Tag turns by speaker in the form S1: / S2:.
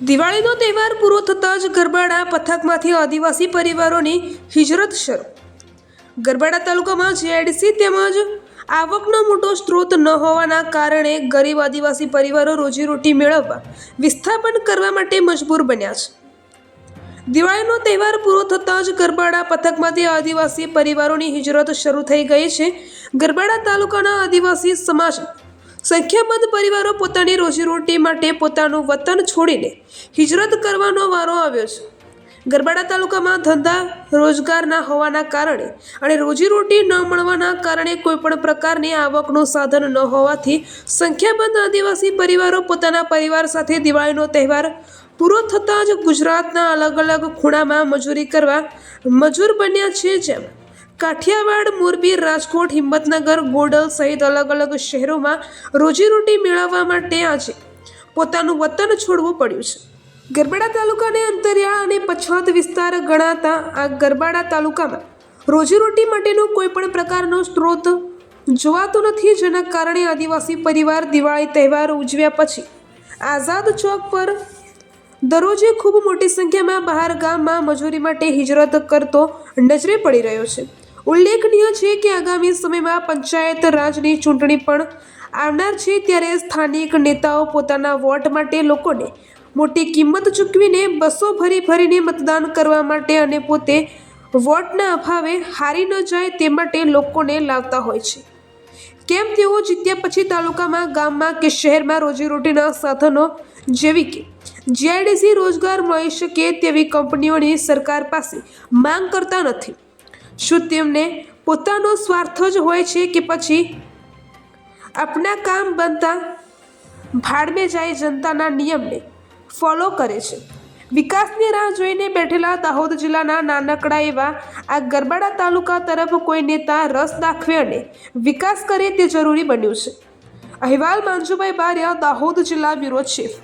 S1: દિવાળીનો તહેવાર પૂરો થતાં જ ગરબાડા પથકમાંથી આદિવાસી પરિવારોની હિજરત શરૂ. ગરબાડા તાલુકામાં જીઆઈડીસી તેમજ આવકનો મોટો સ્ત્રોત ન હોવાના કારણે ગરીબ આદિવાસી પરિવારો રોજીરોટી મેળવવા વિસ્થાપન કરવા માટે મજબૂર બન્યા છે. દિવાળીનો તહેવાર પૂરો થતાં જ ગરબાડા પથકમાંથી આદિવાસી પરિવારોની હિજરત શરૂ થઈ ગઈ છે. ગરબાડા તાલુકાના આદિવાસી સમાજ સંખ્યાબંધ પરિવારો પોતાની રોજીરોટી માટે પોતાનું વતન છોડીને હિજરત કરવાનો વારો આવ્યો છે. ગરબાડા તાલુકામાં ધંધા રોજગારના હોવાના કારણે અને રોજીરોટી ન મળવાના કારણે કોઈપણ પ્રકારની આવકનું સાધન ન હોવાથી સંખ્યાબંધ આદિવાસી પરિવારો પોતાના પરિવાર સાથે દિવાળીનો તહેવાર પૂરો થતાં જ ગુજરાતના અલગ અલગ ખૂણામાં મજૂરી કરવા મજૂર બન્યા છે જેમ કાઠિયાવાડ, મોરબી, રાજકોટ, હિંમતનગર, ગોડલ સહિત અલગ અલગ શહેરોમાં રોજીરોટી મેળવવા માટે આજે પોતાનું વતન છોડવું પડ્યું છે. ગરબાડા તાલુકાને અંતરિયાળ અને પછાત વિસ્તાર ગણાતા આ ગરબાડા તાલુકામાં રોજીરોટી માટેનો કોઈ પણ પ્રકારનો સ્ત્રોત જોવાતો નથી. જેના કારણે આદિવાસી પરિવાર દિવાળી તહેવાર ઉજવ્યા પછી આઝાદ ચોક પર દરરોજે ખૂબ મોટી સંખ્યામાં બહાર ગામમાં મજૂરી માટે હિજરત કરતો નજરે પડી રહ્યો છે. ઉલ્લેખનીય છે કે આગામી સમયમાં પંચાયત રાજની ચૂંટણી પણ આવનાર છે ત્યારે સ્થાનિક નેતાઓ પોતાના વોટ માટે લોકોને મોટી કિંમત ચૂકવીને બસો ભરી ભરીને મતદાન કરવા માટે અને પોતે વોટના અભાવે હારી ન જાય તે માટે લોકોને લાવતા હોય છે. કેમ તેઓ જીત્યા પછી તાલુકામાં, ગામમાં કે શહેરમાં રોજીરોટીના સાધનો જેવી કે જીઆઈડીસી રોજગાર મળી શકે તેવી કંપનીઓની સરકાર પાસે માંગ કરતા નથી. શું તેમને પોતાનો સ્વાર્થ જ હોય છે કે પછી આપણા કામ બનતા ભાડમે જાય જનતાના નિયમને ફોલો કરે છે? વિકાસની રાહ જોઈને બેઠેલા દાહોદ જિલ્લાના નાનકડા એવા આ ગરબાડા તાલુકા તરફ કોઈ નેતા રસ દાખવે અને વિકાસ કરે તે જરૂરી બન્યું છે. અહેવાલ માંજુભાઈ બારિયા, દાહોદ જિલ્લા બ્યુરો ચીફ